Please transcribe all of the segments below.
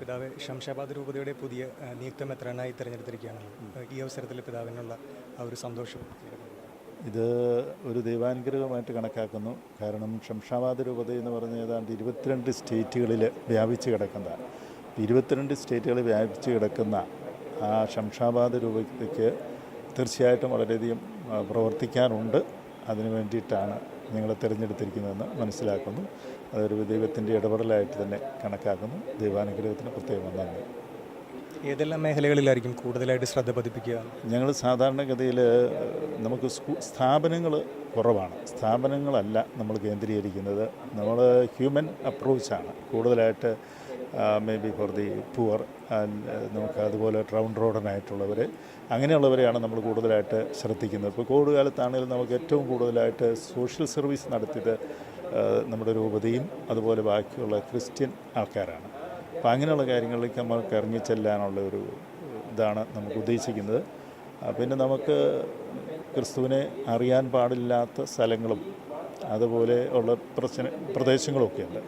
പിതാവ് ശംഷാബാദ് രൂപതയുടെ പുതിയ നിയുക്ത മെത്രാനായി തിരഞ്ഞെടുത്തിരിക്കുകയാണല്ലോ ഈ അവസരത്തിൽ പിതാവിനുള്ള ആ ഒരു സന്തോഷം. ഇത് ഒരു ദൈവാനുഗ്രഹമായിട്ട് കണക്കാക്കുന്നു. കാരണം ശംഷാബാദ് രൂപത എന്ന് പറഞ്ഞ ഏതാണ്ട് ഇരുപത്തിരണ്ട് സ്റ്റേറ്റുകളിൽ വ്യാപിച്ച് കിടക്കുന്നതാണ് ഇരുപത്തിരണ്ട് സ്റ്റേറ്റുകളിൽ വ്യാപിച്ച് കിടക്കുന്ന ആ ശംഷാബാദ് രൂപതയ്ക്ക് തീർച്ചയായിട്ടും വളരെയധികം പ്രവർത്തിക്കാറുണ്ട്. പ്രവർത്തിക്കാനുണ്ട് അതിനു വേണ്ടിയിട്ടാണ് നിങ്ങളെ തിരഞ്ഞെടുത്തിരിക്കുന്നതെന്ന് മനസ്സിലാക്കുന്നു. അതൊരു ദൈവത്തിന്റെ ഇടപെടലായിട്ട് തന്നെ കണക്കാക്കുന്നു. ദൈവാനുഗ്രഹത്തിന് പ്രത്യേകം നന്ദി. ഏതെല്ലാം മേഖലകളിലായിരിക്കും കൂടുതലായിട്ട് ശ്രദ്ധ പതിപ്പിക്കുക? ഞങ്ങൾ സാധാരണഗതിയിൽ നമുക്ക് സ്ഥാപനങ്ങൾ കുറവാണ്. സ്ഥാപനങ്ങളല്ല നമ്മൾ കേന്ദ്രീകരിക്കുന്നത്. നമ്മൾ ഹ്യൂമൻ അപ്രോച്ചാണ് കൂടുതലായിട്ട് may be for the poor നമുക്ക് അതുപോലെ ട്രൗൺ റോഡനായിട്ടുള്ളവർ അങ്ങനെയുള്ളവരെയാണ് നമ്മൾ കൂടുതലായിട്ട് ശ്രദ്ധിക്കുന്നത്. ഇപ്പോൾ കോവിഡ് കാലത്താണെങ്കിലും നമുക്ക് ഏറ്റവും കൂടുതലായിട്ട് സോഷ്യൽ സർവീസ് നടത്തിയത് നമ്മുടെ രൂപതയും അതുപോലെ ബാക്കിയുള്ള ക്രിസ്ത്യൻ ആൾക്കാരാണ്. അപ്പോൾ അങ്ങനെയുള്ള കാര്യങ്ങളിലേക്ക് നമുക്ക് ഇറങ്ങിച്ചെല്ലാനുള്ള ഒരു ഇതാണ് നമുക്ക് ഉദ്ദേശിക്കുന്നത്. പിന്നെ നമുക്ക് ക്രിസ്തുവിനെ അറിയാൻ പാടില്ലാത്ത സ്ഥലങ്ങളും അതുപോലെ ഉള്ള പ്രശ്ന പ്രദേശങ്ങളൊക്കെ ഉണ്ട്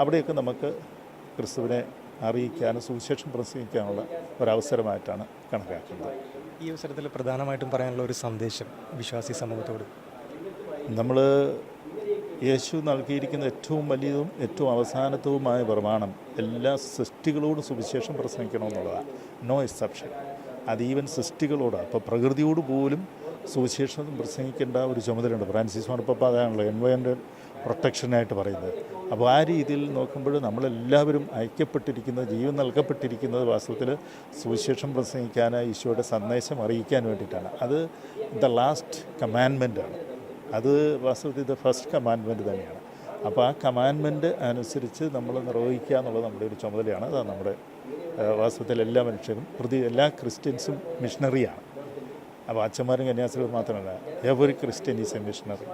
അവിടെയൊക്കെ നമുക്ക് ക്രിസ്തുവിനെ അറിയിക്കാനും സുവിശേഷം പ്രസംഗിക്കാനുള്ള ഒരവസരമായിട്ടാണ് കണക്കാക്കുന്നത്. ഈ അവസരത്തിൽ പ്രധാനമായിട്ടും പറയാനുള്ള ഒരു സന്ദേശം വിശ്വാസി സമൂഹത്തോട്. നമ്മൾ യേശു നൽകിയിരിക്കുന്ന ഏറ്റവും വലിയതും ഏറ്റവും അവസാനത്തവുമായ പ്രമാണം എല്ലാ സൃഷ്ടികളോടും സുവിശേഷം പ്രസംഗിക്കണമെന്നുള്ളതാണ് നോ എക്സെപ്ഷൻ അത് ഈവൻ സൃഷ്ടികളോട്. അപ്പോൾ പ്രകൃതിയോട് പോലും സുവിശേഷം പ്രസംഗിക്കേണ്ട ഒരു ചുമതലയുണ്ട്. ഫ്രാൻസിസ് മാർപ്പപ്പ അതാണല്ലോ എൻവയോൺമെന്റ് പ്രൊട്ടക്ഷനായിട്ട് പറയുന്നത്. അപ്പോൾ ആ രീതിയിൽ നോക്കുമ്പോൾ നമ്മളെല്ലാവരും ഐക്യപ്പെട്ടിരിക്കുന്നത് ജീവൻ നൽകപ്പെട്ടിരിക്കുന്നത് വാസ്തവത്തിൽ സുവിശേഷം പ്രസംഗിക്കാൻ ഈശോയുടെ സന്ദേശം അറിയിക്കാൻ വേണ്ടിയിട്ടാണ്. അത് ദ ലാസ്റ്റ് കമാൻമെന്റാണ് അത് വാസ്തവത്തിൽ ദ ഫസ്റ്റ് കമാൻമെന്റ് തന്നെയാണ്. അപ്പോൾ ആ കമാൻമെന്റ് അനുസരിച്ച് നമ്മൾ നിർവഹിക്കുക എന്നുള്ളത് നമ്മുടെ ഒരു ചുമതലയാണ്. അത് നമ്മുടെ വാസ്തവത്തിൽ എല്ലാ മനുഷ്യരും പ്രതി എല്ലാ ക്രിസ്ത്യൻസും മിഷണറിയാണ് അപ്പോൾ അച്ഛന്മാരും കന്യാസികളും മാത്രമല്ല every Christian is a missionary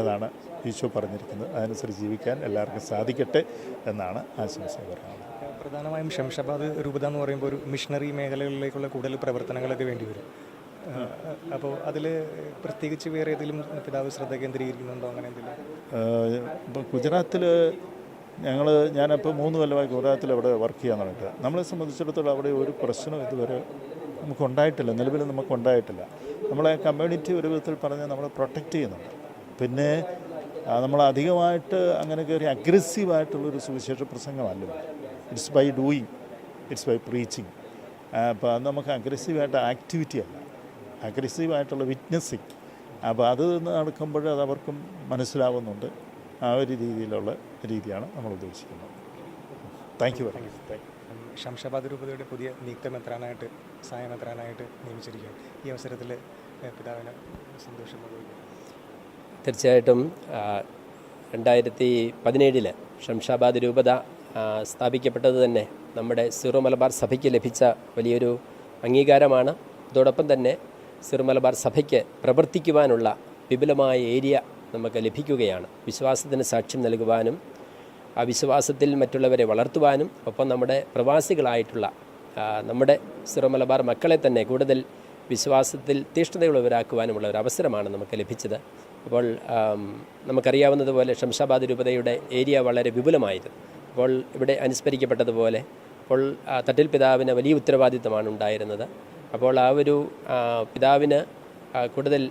അതാണ് ഈശോ പറഞ്ഞിരിക്കുന്നത്. അതനുസരിച്ച് ജീവിക്കാൻ എല്ലാവർക്കും സാധിക്കട്ടെ എന്നാണ് ആശംസ പറയുന്നത്. പ്രധാനമായും ശംഷാബാദ് രൂപത എന്ന് പറയുമ്പോൾ ഒരു മിഷണറി മേഖലകളിലേക്കുള്ള കൂടുതൽ പ്രവർത്തനങ്ങളൊക്കെ വേണ്ടി വരും. അപ്പോൾ അതിൽ പ്രത്യേകിച്ച് വേറെ ഏതെങ്കിലും പിതാവ് ശ്രദ്ധ കേന്ദ്രീകരിക്കുന്നുണ്ടോ അങ്ങനെ എന്തെങ്കിലും? ഗുജറാത്തിൽ ഞങ്ങൾ ഞാനിപ്പോൾ മൂന്ന് കൊല്ലമായി ഗുജറാത്തിൽ അവിടെ വർക്ക് ചെയ്യാൻ തുടങ്ങിയിട്ട്. നമ്മളെ സംബന്ധിച്ചിടത്തോളം അവിടെ ഒരു പ്രശ്നം ഇതുവരെ നമുക്കുണ്ടായിട്ടില്ല. നിലവിൽ നമുക്കുണ്ടായിട്ടില്ല. നമ്മളെ കമ്മ്യൂണിറ്റി ഒരു വിധത്തിൽ പറഞ്ഞാൽ നമ്മളെ പ്രൊട്ടക്റ്റ് ചെയ്യുന്നുണ്ട്. പിന്നെ നമ്മൾ അധികമായിട്ട് അങ്ങനെ കയറി അഗ്രസീവായിട്ടുള്ളൊരു സുവിശേഷ പ്രസംഗമല്ല. It's by doing it's by preaching അപ്പോൾ അത് നമുക്ക് അഗ്രസീവായിട്ട് ആക്ടിവിറ്റി അല്ല. അഗ്രസീവായിട്ടുള്ള വിറ്റ്നസ്സിങ് അപ്പോൾ അത് നടക്കുമ്പോൾ അത് അവർക്കും മനസ്സിലാവുന്നുണ്ട്. ആ ഒരു രീതിയിലുള്ള രീതിയാണ് നമ്മൾ ഉദ്ദേശിക്കുന്നത്. Thank you very much thank you Shamshabad രൂപതയുടെ പുതിയ നീക്കം മെത്രാനായിട്ട് സഹായം മെത്രാനായിട്ട് നിയമിച്ചിരിക്കുകയാണ്. ഈ അവസരത്തിൽ പിതാവിന് സന്തോഷം പങ്കുവയ്ക്കുന്നു തീർച്ചയായിട്ടും രണ്ടായിരത്തി പതിനേഴിൽ ഷംഷാബാദ് രൂപത സ്ഥാപിക്കപ്പെട്ടത് തന്നെ നമ്മുടെ സിറോ മലബാർ സഭയ്ക്ക് ലഭിച്ച വലിയൊരു അംഗീകാരമാണ്. അതോടൊപ്പം തന്നെ സിറോ മലബാർ സഭയ്ക്ക് പ്രവർത്തിക്കുവാനുള്ള വിപുലമായ ഏരിയ നമുക്ക് ലഭിക്കുകയാണ്. വിശ്വാസത്തിന് സാക്ഷ്യം നൽകുവാനും ആ വിശ്വാസത്തിൽ മറ്റുള്ളവരെ വളർത്തുവാനും ഒപ്പം നമ്മുടെ പ്രവാസികളായിട്ടുള്ള നമ്മുടെ സിറോ മലബാർ മക്കളെ തന്നെ കൂടുതൽ വിശ്വാസത്തിൽ തീഷ്ണതയുള്ളവരാക്കുവാനുമുള്ള ഒരു അവസരമാണ് നമുക്ക് ലഭിച്ചത്. അപ്പോൾ നമുക്കറിയാവുന്നതുപോലെ ഷംഷാബാദ് രൂപതയുടെ ഏരിയ വളരെ വിപുലമായിരുന്നു അപ്പോൾ ഇവിടെ അനുസ്മരിക്കപ്പെട്ടതുപോലെ അപ്പോൾ തട്ടിൽ പിതാവിന് വലിയ ഉത്തരവാദിത്തമാണ് ഉണ്ടായിരുന്നത്. അപ്പോൾ ആ ഒരു പിതാവിന് കൂടുതൽ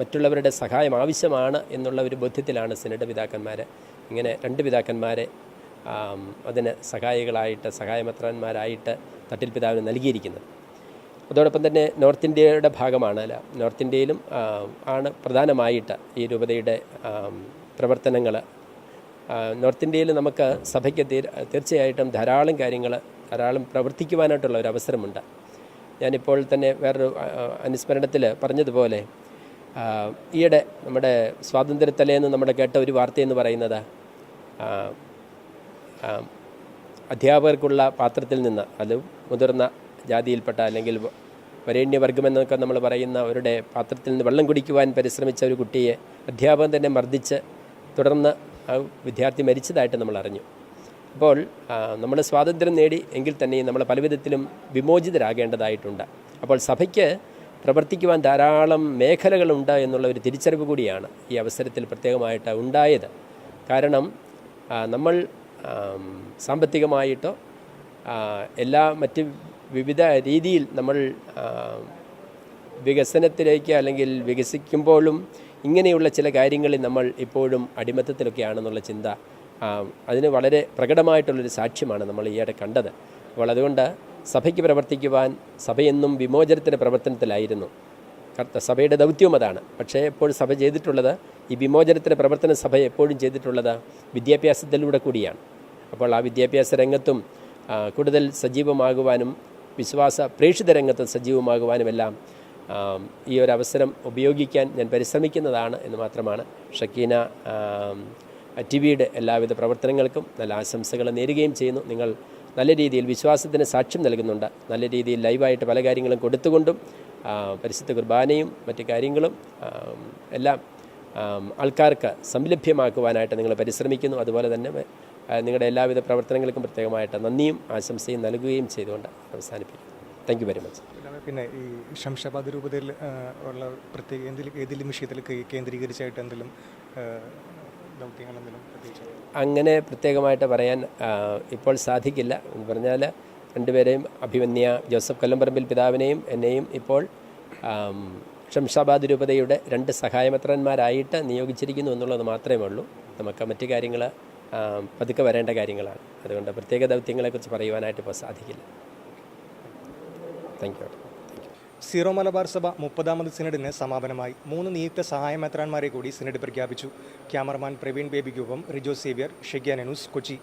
മറ്റുള്ളവരുടെ സഹായം ആവശ്യമാണ് എന്നുള്ള ഒരു ബോധ്യത്തിലാണ് സിനഡ് പിതാക്കന്മാർ ഇങ്ങനെ രണ്ട് പിതാക്കന്മാരെ അതിന് സഹായികളായിട്ട് സഹായമത്രന്മാരായിട്ട് തട്ടിൽ പിതാവിന് നൽകിയിരിക്കുന്നത്. അതോടൊപ്പം തന്നെ നോർത്ത് ഇന്ത്യയുടെ ഭാഗമാണ് അല്ല. നോർത്ത് ഇന്ത്യയിലും ആണ് പ്രധാനമായിട്ട് ഈ രൂപതയുടെ പ്രവർത്തനങ്ങൾ നോർത്ത് ഇന്ത്യയിൽ നമുക്ക് സഭയ്ക്ക് തീർ തീർച്ചയായിട്ടും ധാരാളം കാര്യങ്ങൾ ധാരാളം പ്രവർത്തിക്കുവാനായിട്ടുള്ള ഒരു അവസരമുണ്ട്. ഞാനിപ്പോൾ തന്നെ വേറൊരു അനുസ്മരണത്തിൽ പറഞ്ഞതുപോലെ ഈയിടെ നമ്മുടെ സ്വാതന്ത്ര്യത്തലേന്ന് നമ്മുടെ കേട്ട ഒരു വാർത്തയെന്ന് പറയുന്നത് അധ്യാപകർക്കുള്ള പാത്രത്തിൽ നിന്ന് അത് മുതിർന്ന ജാതിയിൽപ്പെട്ട അല്ലെങ്കിൽ വ- വരേണ്യവർഗം എന്നൊക്കെ നമ്മൾ പറയുന്ന അവരുടെ പാത്രത്തിൽ നിന്ന് വെള്ളം കുടിക്കുവാൻ പരിശ്രമിച്ച ഒരു കുട്ടിയെ അധ്യാപകൻ തന്നെ മർദ്ദിച്ച് തുടർന്ന് ആ വിദ്യാർത്ഥി മരിച്ചതായിട്ട് നമ്മൾ അറിഞ്ഞു. അപ്പോൾ നമ്മൾ സ്വാതന്ത്ര്യം നേടി എങ്കിൽ തന്നെയും നമ്മൾ പലവിധത്തിലും വിമോചിതരാകേണ്ടതായിട്ടുണ്ട്. അപ്പോൾ സഭയ്ക്ക് പ്രവർത്തിക്കുവാൻ ധാരാളം മേഖലകളുണ്ട് എന്നുള്ള ഒരു തിരിച്ചറിവ് കൂടിയാണ് ഈ അവസരത്തിൽ പ്രത്യേകമായിട്ട് ഉണ്ടായത്. കാരണം നമ്മൾ സാമ്പത്തികമായിട്ടോ എല്ലാ മറ്റ് വിവിധ രീതിയിൽ നമ്മൾ വികസനത്തിലേക്ക് അല്ലെങ്കിൽ വികസിക്കുമ്പോഴും ഇങ്ങനെയുള്ള ചില കാര്യങ്ങളിൽ നമ്മൾ ഇപ്പോഴും അടിമത്തത്തിലൊക്കെയാണെന്നുള്ള ചിന്ത അതിന് വളരെ പ്രകടമായിട്ടുള്ളൊരു സാക്ഷ്യമാണ് നമ്മൾ ഈയിടെ കണ്ടത്. അപ്പോൾ അതുകൊണ്ട് സഭയ്ക്ക് പ്രവർത്തിക്കുവാൻ സഭയെന്നും വിമോചനത്തിന്റെ പ്രവർത്തനത്തിലായിരുന്നു. സഭയുടെ ദൗത്യവും അതാണ്. പക്ഷേ എപ്പോഴും സഭ ചെയ്തിട്ടുള്ളത് ഈ വിമോചനത്തിന്റെ പ്രവർത്തന സഭ എപ്പോഴും ചെയ്തിട്ടുള്ളത് വിദ്യാഭ്യാസത്തിലൂടെ കൂടിയാണ്. അപ്പോൾ ആ വിദ്യാഭ്യാസ രംഗത്തും കൂടുതൽ സജീവമാകുവാനും വിശ്വാസ പ്രേക്ഷിത രംഗത്ത് സജീവമാകുവാനുമെല്ലാം ഈ ഒരു അവസരം ഉപയോഗിക്കാൻ ഞാൻ പരിശ്രമിക്കുന്നതാണ് എന്ന് മാത്രമാണ് ഷക്കീന ടി വിയുടെ എല്ലാവിധ പ്രവർത്തനങ്ങൾക്കും നല്ല ആശംസകൾ നേരുകയും ചെയ്യുന്നു. നിങ്ങൾ നല്ല രീതിയിൽ വിശ്വാസത്തിന് സാക്ഷ്യം നൽകുന്നുണ്ട്. നല്ല രീതിയിൽ ലൈവായിട്ട് പല കാര്യങ്ങളും കൊടുത്തുകൊണ്ടും പരിശുദ്ധ കുർബാനയും മറ്റു കാര്യങ്ങളും എല്ലാം ആൾക്കാർക്ക് സംലഭ്യമാക്കുവാനായിട്ട് നിങ്ങൾ പരിശ്രമിക്കുന്നു. അതുപോലെ തന്നെ നിങ്ങളുടെ എല്ലാവിധ പ്രവർത്തനങ്ങൾക്കും പ്രത്യേകമായിട്ട് നന്ദിയും ആശംസയും നൽകുകയും ചെയ്തുകൊണ്ട് അവസാനിപ്പിക്കുന്നു. താങ്ക് യു വെരി മച്ച് പിന്നെ ഈ ശംഷാബാദ് രൂപതയിൽ ഉള്ള പ്രത്യേക എന്തെങ്കിലും ഏതെങ്കിലും വിഷയത്തിൽ കേന്ദ്രീകരിച്ചായിട്ട് എന്തെങ്കിലും ദൗത്യങ്ങളെന്തെങ്കിലും ദൗത്യങ്ങൾ എന്തെങ്കിലും പ്രത്യേകിച്ച്? അങ്ങനെ പ്രത്യേകമായിട്ട് പറയാൻ ഇപ്പോൾ സാധിക്കില്ല. എന്ന് പറഞ്ഞാൽ രണ്ടുപേരെയും അഭിമന്യ ജോസഫ് കൊല്ലംപറമ്പിൽ പിതാവിനെയും എന്നെയും ഇപ്പോൾ ഷംഷാബാദ് രൂപതയുടെ രണ്ട് സഹായമെത്രന്മാരായിട്ട് നിയോഗിച്ചിരിക്കുന്നു എന്നുള്ളത് മാത്രമേ ഉള്ളൂ. നമുക്ക് മറ്റു കാര്യങ്ങൾ പതുക്കെ വരേണ്ട കാര്യങ്ങളാണ്. അതുകൊണ്ട് പ്രത്യേക ദൗത്യങ്ങളെക്കുറിച്ച് പറയുവാനായിട്ട് ഇപ്പോൾ സാധിക്കില്ല. താങ്ക് യു സീറോ മലബാർ സഭ മുപ്പതാമത് സിനഡിന് സമാപനമായി. മൂന്ന് നിയുക്ത സഹായമെത്രാന്മാരെ കൂടി സിനഡ് പ്രഖ്യാപിച്ചു. ക്യാമറമാൻ പ്രവീൺ ബേബിക്കൊപ്പം റിജോ സേവ്യർ ഷെഗ്യാനൂസ് കൊച്ചി.